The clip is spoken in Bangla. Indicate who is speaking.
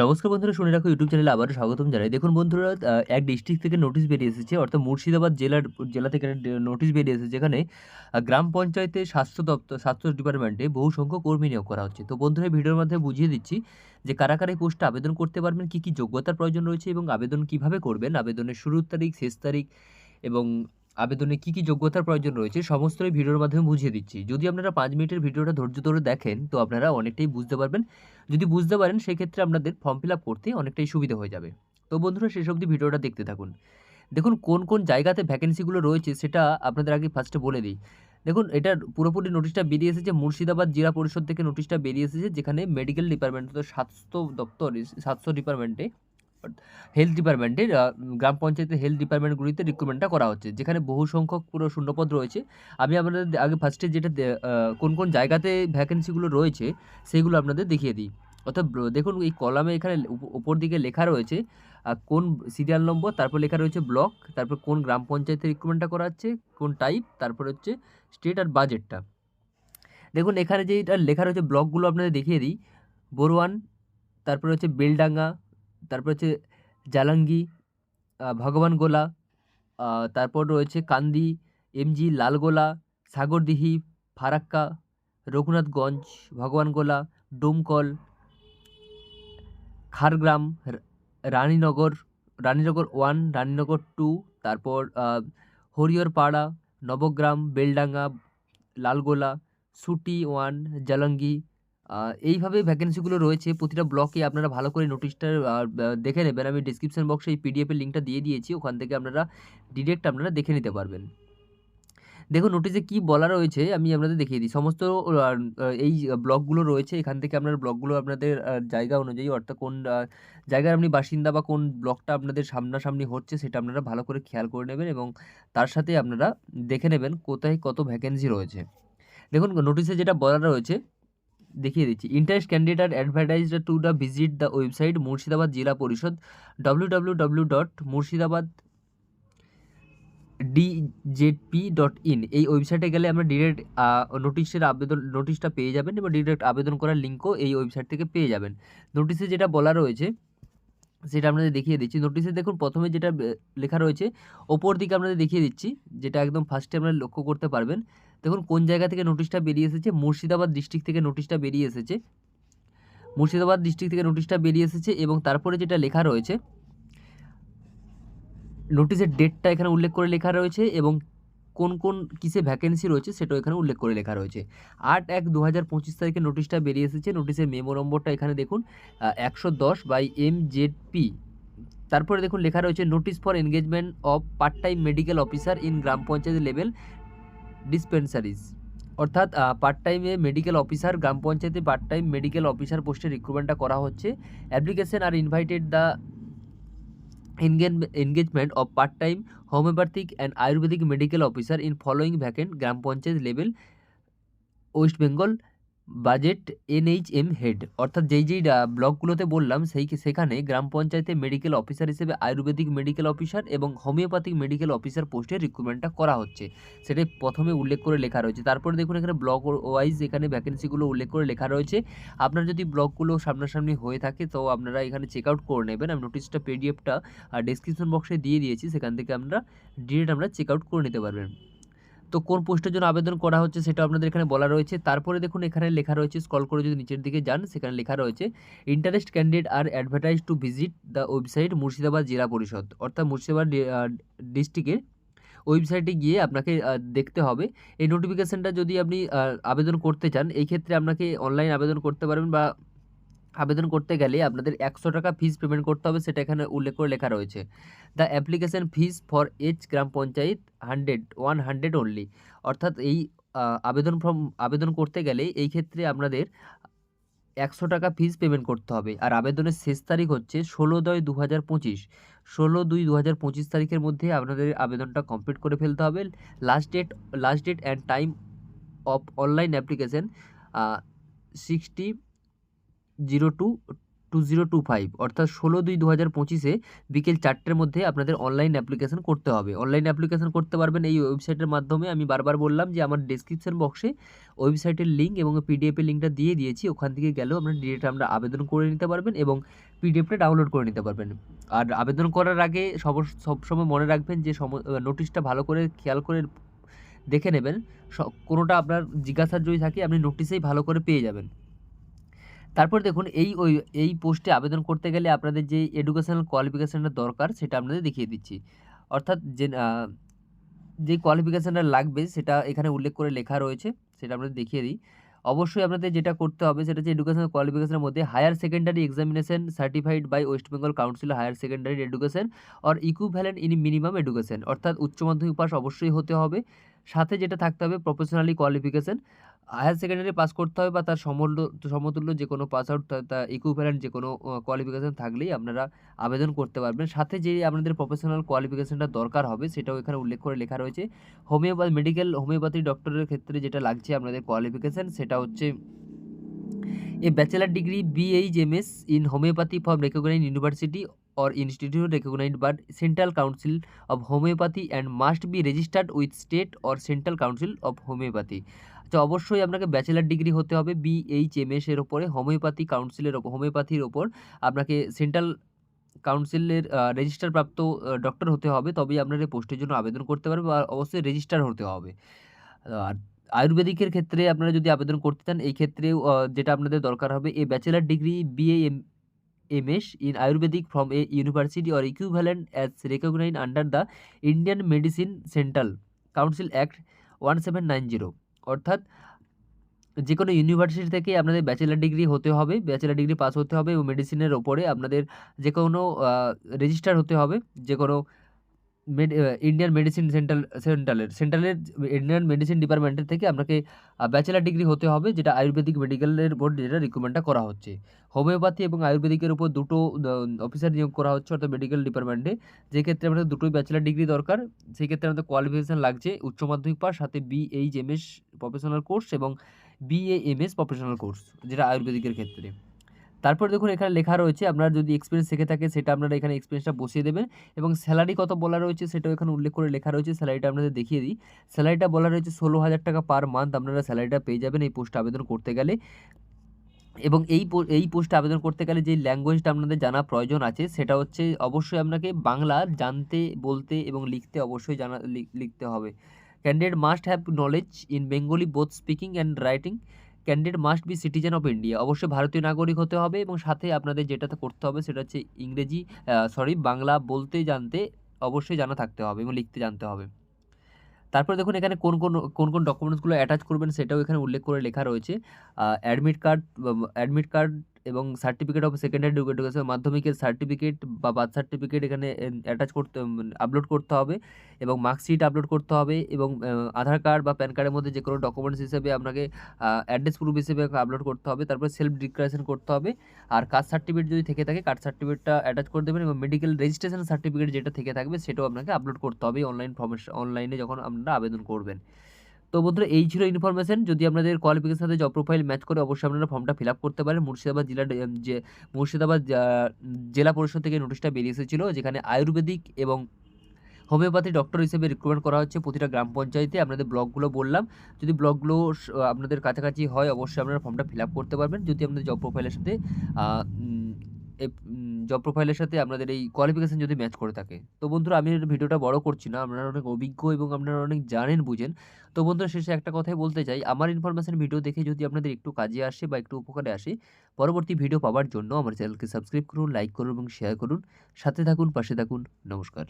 Speaker 1: নমস্কার বন্ধুরা, শুনে রাখো ইউটিউব চ্যানেলে আবারও স্বাগতম জানাই। দেখুন বন্ধুরা এক ডিস্ট্রিক্ট থেকে নোটিশ বেরিয়ে এসেছে, অর্থাৎ মুর্শিদাবাদ জেলার, জেলা থেকে নোটিশ বেরিয়ে এসেছে, যেখানে গ্রাম পঞ্চায়েতে স্বাস্থ্য দপ্তর, স্বাস্থ্য ডিপার্টমেন্টে বহু সংখ্যক কর্মী নিয়োগ করা হচ্ছে। তো বন্ধুরা ভিডিওর মাধ্যমে বুঝিয়ে দিচ্ছি যে কারা কারা এই পোস্টে আবেদন করতে পারবেন, কী কী যোগ্যতার প্রয়োজন রয়েছে এবং আবেদন কীভাবে করবেন, আবেদনের শুরুর তারিখ, শেষ তারিখ এবং আবেদনে কী কী যোগ্যতার প্রয়োজন রয়েছে সমস্ত ভিডিওর মাধ্যমে বুঝিয়ে দিচ্ছি। যদি আপনারা পাঁচ মিনিটের ভিডিওটা ধৈর্য ধরে দেখেন, তো আপনারা অনেকটাই বুঝতে পারবেন। যদি বুঝতে পারেন, সেক্ষেত্রে আপনাদের ফর্ম ফিল আপ করতে অনেকটাই সুবিধা হয়ে যাবে। তো বন্ধুরা, শেষ অবধি ভিডিওটা দেখতে থাকুন। দেখুন, কোন কোন জায়গাতে ভ্যাকেন্সিগুলো রয়েছে সেটা আপনাদের আগে ফার্স্টে বলে দিই। দেখুন, এটার পুরোপুরি নোটিশটা বেরিয়ে এসেছে মুর্শিদাবাদ জেলা পরিষদ থেকে নোটিশটা বেরিয়ে এসেছে, যেখানে মেডিকেল ডিপার্টমেন্ট অর্থাৎ স্বাস্থ্য দপ্তর, স্বাস্থ্য ডিপার্টমেন্টে হেলথ ডিপার্টমেন্টের গ্রাম পঞ্চায়েতের হেলথ ডিপার্টমেন্টগুলিতে রিক্রুটমেন্টটা করা হচ্ছে, যেখানে বহু সংখ্যক পুরো শূন্যপদ রয়েছে। আমি আপনাদের আগে ফার্স্টে যেটা কোন কোন জায়গাতে ভ্যাকেন্সিগুলো রয়েছে সেইগুলো আপনাদের দেখিয়ে দিই। অর্থাৎ দেখুন এই কলামে এখানে উপ- উপর দিকে লেখা রয়েছে কোন সিরিয়াল নম্বর তারপর লেখা রয়েছে ব্লক তারপর কোন গ্রাম পঞ্চায়েতে রিক্রুটমেন্টটা করা হচ্ছে, কোন টাইপ তারপর হচ্ছে স্টেট আর বাজেটটা দেখুন এখানে যে এটা লেখা রয়েছে ব্লকগুলো আপনাদের দেখিয়ে দিই বড়ুয়ান তারপরে হচ্ছে বেলডাঙ্গা তারপর হচ্ছে জালাঙ্গি ভগবান গোলা তারপর রয়েছে Kandi MG Lalgola Sagardighi Farakka Raghunathganj Bhagwangola Domkal Khargram Raninagar Raninagar one Raninagar two তারপর আহ, হরিহরপাড়া নবগ্রাম বেলডাঙ্গা লালগোলা সুটি ওয়ান জালাঙ্গি এইভাবে ভ্যাকেন্সিগুলো রয়েছে, প্রতিটা ব্লকে আপনারা ভালো করে নোটিশটা দেখে নেবেন। আমি ডিসক্রিপশন বক্সে এই পিডিএফের লিঙ্কটা দিয়ে দিয়েছি, ওখান থেকে আপনারা ডিরেক্ট আপনারা দেখে নিতে পারবেন। দেখুন নোটিশে কি বলা রয়েছে, আমি আপনাদের দেখিয়ে দিই। সমস্ত এই ব্লকগুলো রয়েছে, এখান থেকে আপনার ব্লকগুলো আপনাদের জায়গা অনুযায়ী, অর্থাৎ কোন জায়গার আপনি বাসিন্দা বা কোন ব্লকটা আপনাদের সামনাসামনি হচ্ছে, সেটা আপনারা ভালো করে খেয়াল করে নেবেন এবং তার সাথে আপনারা দেখে নেবেন কোথায় কত ভ্যাকেন্সি রয়েছে। দেখুন নোটিশে যেটা বলা রয়েছে দেখিয়ে দিচ্ছি। Interest candidate are advertised to the visit the website Murshidabad Zilla Parishad W W W dot Murshidabad DZP dot in এই ওয়েবসাইটে গেলে আমরা ডিরেক্ট নোটিশের আবেদন নোটিশটা পেয়ে যাবেন এবং ডিরেক্ট আবেদন করার লিঙ্কও এই ওয়েবসাইট থেকে পেয়ে যাবেন। নোটিশে যেটা বলা রয়েছে, সেটা আপনাদের দেখিয়ে দিচ্ছি। নোটিশে দেখুন, প্রথমে যেটা লেখা রয়েছে, ওপর দিকে আপনাদের দেখিয়ে দিচ্ছি, যেটা একদম ফার্স্টে আপনারা লক্ষ্য করতে পারবেন। দেখুন, কোন জায়গা থেকে নোটিশটা বেরিয়ে এসেছে? মুর্শিদাবাদ ডিস্ট্রিক্ট থেকে নোটিশটা বেরিয়ে এসেছে। মুর্শিদাবাদ ডিস্ট্রিক্ট থেকে নোটিশটা বেরিয়ে এসেছে এবং তারপরে যেটা লেখা রয়েছে, নোটিশের ডেটটা এখানে উল্লেখ করে লেখা রয়েছে এবং কোন কোন কিসে ভ্যাকেন্সি রয়েছে সেটাও এখানে উল্লেখ করে লেখা রয়েছে। আট এক দু হাজার পঁচিশ তারিখে নোটিশটা বেরিয়ে এসেছে। নোটিশের মেমো নম্বরটা এখানে দেখুন একশো দশ বাই এম জেড পি তারপরে দেখুন, লেখা রয়েছে notice for engagement of part time medical officer in gram panchayat level dispensaries অর্থাৎ পার্ট টাইমে মেডিকেল অফিসার গ্রাম পঞ্চায়েতে পার্ট টাইম মেডিকেল অফিসার পোস্টে রিক্রুটমেন্টটা করা হচ্ছে। Application are invited the engagement of part time homoeopathic and ayurvedic medical officer in following vacant gram panchayat level West Bengal budget NHM head. অর্থাৎ যেই যেই ব্লকগুলোতে বললাম, সেই সেখানে গ্রাম পঞ্চায়েতে মেডিকেল অফিসার হিসেবে আয়ুর্বেদিক মেডিকেল অফিসার এবং হোমিওপ্যাথিক মেডিকেল অফিসার পোস্টে রিক্রুটমেন্টটা করা হচ্ছে। সেটাই প্রথমে উল্লেখ করে লেখা রয়েছে। তারপরে দেখুন, এখানে ব্লক ওয়াইজ এখানে ভ্যাকেন্সিগুলো উল্লেখ করে লেখা রয়েছে। আপনার যদি ব্লকগুলো সামনাসামনি হয়ে থাকে, তো আপনারা এখানে চেক আউট করে নেবেন। আমি নোটিশটা পিডিএফটা ডিসক্রিপশন বক্সে দিয়ে দিয়েছি। সেখান থেকে আমরা ডিরেক্ট আমরা চেক আউট করে নিতে পারবেন। তো কোন পোস্টের জন্য আবেদন করা হচ্ছে সেটা আপনাদের এখানে বলা রয়েছে। তারপরে দেখুন, এখানে লেখা রয়েছে, স্ক্রল করে যদি নিচের দিকে যান, সেখানে লেখা রয়েছে interest candidate are advertise to visit the website Murshidabad Zilla Parishad. অর্থাৎ মুর্শিদাবাদ ডিস্ট্রিক্টের ওয়েবসাইটে গিয়ে আপনাকে দেখতে হবে। এই নোটিফিকেশানটা যদি আপনি আবেদন করতে চান, এই ক্ষেত্রে আপনাকে অনলাইন আবেদন করতে পারবেন বা আবেদন করতে গেলে আপনাদের একশো টাকা ফিস পেমেন্ট করতে হবে, সেটা এখানে উল্লেখ করে লেখা রয়েছে। The application fees for each gram panchayat hundred one hundred only অর্থাৎ এই আবেদন ফর্ম আবেদন করতে গেলে এই ক্ষেত্রে আপনাদের একশো টাকা ফিস পেমেন্ট করতে হবে। আর আবেদনের শেষ তারিখ হচ্ছে ষোলো দয় দু হাজার পঁচিশ। ষোলো দুই দু হাজার পঁচিশ তারিখের মধ্যে আপনাদের আবেদনটা কমপ্লিট করে ফেলতে হবে। Last date last date and time of online application sixty zero two two zero two five অর্থাৎ ষোলো দুই দু হাজার পঁচিশে বিকেল চারটের মধ্যে আপনাদের অনলাইন অ্যাপ্লিকেশন করতে হবে। অনলাইন অ্যাপ্লিকেশন করতে পারবেন এই ওয়েবসাইটের মাধ্যমে। আমি বারবার বললাম যে আমার ডিসক্রিপশন বক্সে ওয়েবসাইটের লিঙ্ক এবং পিডিএফের লিঙ্কটা দিয়ে দিয়েছি। ওখান থেকে গেলেও আপনারা ডিরেক্ট আমরা আবেদন করে নিতে পারবেন এবং পিডিএফটা ডাউনলোড করে নিতে পারবেন। আর আবেদন করার আগে সব সবসময় মনে রাখবেন যে সম নোটিশটা ভালো করে খেয়াল করে দেখে নেবেন। কোনোটা আপনার জিজ্ঞাসার যদি থাকে, আপনি নোটিশেই ভালো করে পেয়ে যাবেন। তারপর দেখুন, এই ওই, এই পোস্টে আবেদন করতে গেলে আপনাদের যে এডুকেশনাল কোয়ালিফিকেশানটা দরকার, সেটা আপনাদের দেখিয়ে দিচ্ছি। অর্থাৎ যে যে কোয়ালিফিকেশানটা লাগবে, সেটা এখানে উল্লেখ করে লেখা রয়েছে, সেটা আপনাদের দেখিয়ে দিই। অবশ্যই আপনাদের যেটা করতে হবে, সেটা হচ্ছে এডুকেশনাল কোয়ালিফিকেশনের মধ্যে higher secondary examination certified by West Bengal council higher secondary education or equivalent in minimum education অর্থাৎ উচ্চ মাধ্যমিক পাস অবশ্যই হতে হবে। সাথে যেটা থাকতে হবে professionally qualification higher secondary pass করতে হবে বা তার সমল্য সমতুল্য যে কোনো পাস আউট তা ইকুইভ্যালেন্ট যে কোনো কোয়ালিফিকেশান থাকলেই আপনারা আবেদন করতে পারবেন। সাথে যে আপনাদের প্রফেশনাল কোয়ালিফিকেশানটা দরকার হবে, সেটাও এখানে উল্লেখ করে লেখা রয়েছে। হোমিওপ্যাথি মেডিকেল হোমিওপ্যাথি ডক্টরের ক্ষেত্রে যেটা লাগছে আপনাদের কোয়ালিফিকেশান সেটা হচ্ছে a bachelor degree BH M S in homoeopathy from recognise university or institute recognised but central council of homoeopathy and must be registered with state or central council of homoeopathy তো অবশ্যই আপনাকে ব্যাচেলার ডিগ্রি হতে হবে বিএইচএমএস এর ওপরে হোমিওপ্যাথি কাউন্সিলের হোমিওপ্যাথির ওপর। আপনাকে সেন্ট্রাল কাউন্সিলের রেজিস্টার প্রাপ্ত ডক্টর হতে হবে। তবেই আপনার পোস্টের জন্য আবেদন করতে পারবে বা অবশ্যই রেজিস্টার হতে হবে। আর আয়ুর্বেদিকের ক্ষেত্রে আপনারা যদি আবেদন করতে চান, এই ক্ষেত্রেও যেটা আপনাদের দরকার হবে a bachelor degree BA M MS in ayurvedic from a university or equivalent as recognise under the Indian medicine central council act one seven nine zero অর্থাৎ যে কোনো ইউনিভার্সিটি থেকে আপনাদের ব্যাচেলার ডিগ্রি হতে হবে ব্যাচেলার ডিগ্রি পাস হতে হবে এবং মেডিসিনের ওপরে আপনাদের যে কোনো রেজিস্টার হতে হবে যে কোনো ইন্ডিয়ান মেডিসিন সেন্ট্রাল সেন্ট্রালের সেন্ট্রালের ইন্ডিয়ান মেডিসিন ডিপার্টমেন্টের থেকে আপনাকে ব্যাচেলার ডিগ্রি হতে হবে, যেটা আয়ুর্বেদিক মেডিকেলের বোর্ড যেটা রিক্রুটমেন্টটা করা হচ্ছে। হোমিওপ্যাথি এবং আয়ুর্বেদিকের উপর দুটো অফিসার নিয়োগ করা হচ্ছে অর্থাৎ মেডিকেল ডিপার্টমেন্টে যে ক্ষেত্রে আমাদের দুটোই ব্যাচেলার ডিগ্রি দরকার সেই ক্ষেত্রে আমাদের কোয়ালিফিকেশান লাগছে উচ্চ মাধ্যমিক পাস সাথে BH M S professional course এবং BA M S professional course যেটা আয়ুর্বেদিকের ক্ষেত্রে। তারপর দেখুন এখানে লেখা রয়েছে, আপনার যদি এক্সপিরিয়েন্স শিখে থাকে সেটা আপনারা এখানে এক্সপিরিয়েন্সটা বসিয়ে দেবেন এবং স্যালারি কত বলা রয়েছে সেটাও এখানে উল্লেখ করে লেখা রয়েছে স্যালারিটা আপনাদের দেখিয়ে দিই। স্যালারিটা বলা রয়েছে ষোলো হাজার টাকা পার মান্থ আপনারা স্যালারিটা পেয়ে যাবেন এই পোস্টে আবেদন করতে গেলে। এবং এই এই পোস্টে আবেদন করতে গেলে যে ল্যাঙ্গুয়েজটা আপনাদের জানা প্রয়োজন আছে, সেটা হচ্ছে অবশ্যই আপনাকে বাংলা জানতে, বলতে এবং লিখতে অবশ্যই জানা লিখতে হবে। Candidate must have knowledge in Bengali both speaking and writing candidate must be citizen of India অবশ্যই ভারতীয় নাগরিক হতে হবে এবং সাথে আপনাদের যেটাতে করতে হবে সেটা হচ্ছে ইংরেজি সরি বাংলা বলতে জানতে অবশ্যই জানা থাকতে হবে এবং লিখতে জানতে হবে। তারপরে দেখুন এখানে কোন কোন কোন কোন ডকুমেন্টসগুলো অ্যাটাচ করবেন সেটাও এখানে উল্লেখ করে লেখা রয়েছে। অ্যাডমিট কার্ড অ্যাডমিট কার্ড এবং সার্টিফিকেট অফ সেকেন্ডারি এডুকেশন মাধ্যমিকের সার্টিফিকেট বা বার্থ সার্টিফিকেট এখানে অ্যাটাচ করতে আপলোড করতে হবে এবং মার্কশিট আপলোড করতে হবে এবং আধার কার্ড বা প্যান কার্ডের মধ্যে যে কোনো ডকুমেন্টস হিসেবে আপনাকে অ্যাড্রেস প্রুফ হিসেবে আপলোড করতে হবে, তারপরে সেলফ ডিক্লারেশন করতে হবে আর কাস্ট সার্টিফিকেট যদি থেকে থাকে কাস্ট সার্টিফিকেটটা অ্যাটাচ করে দেবেন এবং মেডিকেল রেজিস্ট্রেশন সার্টিফিকেট যেটা থেকে থাকবে সেটাও আপনাকে আপলোড করতে হবে অনলাইন ফর্মে অনলাইনে যখন আপনারা আবেদন করবেন। তো বন্ধুরা, এই ছিল ইনফরমেশন যদি আপনাদের কোয়ালিফিকেশন সাথে জব প্রোফাইল ম্যাচ করে, অবশ্যই আপনারা ফর্মটা ফিল আপ করতে পারেন। মুর্শিদাবাদ জেলার যে, মুর্শিদাবাদ জেলা পরিষদ থেকে নোটিশটা বেরিয়ে এসেছিল, যেখানে আয়ুর্বেদিক এবং হোমিওপ্যাথি ডক্টর হিসেবে রিক্রুটমেন্ট করা হচ্ছে প্রতিটা গ্রাম পঞ্চায়েতে। আপনাদের ব্লকগুলো বললাম। যদি ব্লকগুলো আপনাদের কাছাকাছি হয়, অবশ্যই আপনারা ফর্মটা ফিল আপ করতে পারবেন। যদি আপনাদের জব প্রোফাইলের সাথে জব প্রোফাইলের সাথে আপনাদের এই কোয়ালিফিকেশান যদি ম্যাচ করে থাকে। তো বন্ধুরা, আমি ভিডিওটা বড় করছি না, আপনারা অনেক অভিজ্ঞ এবং আপনারা অনেক জানেন, বুঝেন। তো বন্ধুরা, শেষে একটা কথাই বলতে চাই, আমার ইনফরমেশান ভিডিও দেখে যদি আপনাদের একটু কাজে আসে বা একটু উপকারে আসে, পরবর্তী ভিডিও পাওয়ার জন্য আমার চ্যানেলকে সাবস্ক্রাইব করুন লাইক করুন এবং শেয়ার করুন। সাথে থাকুন, পাশে থাকুন, নমস্কার।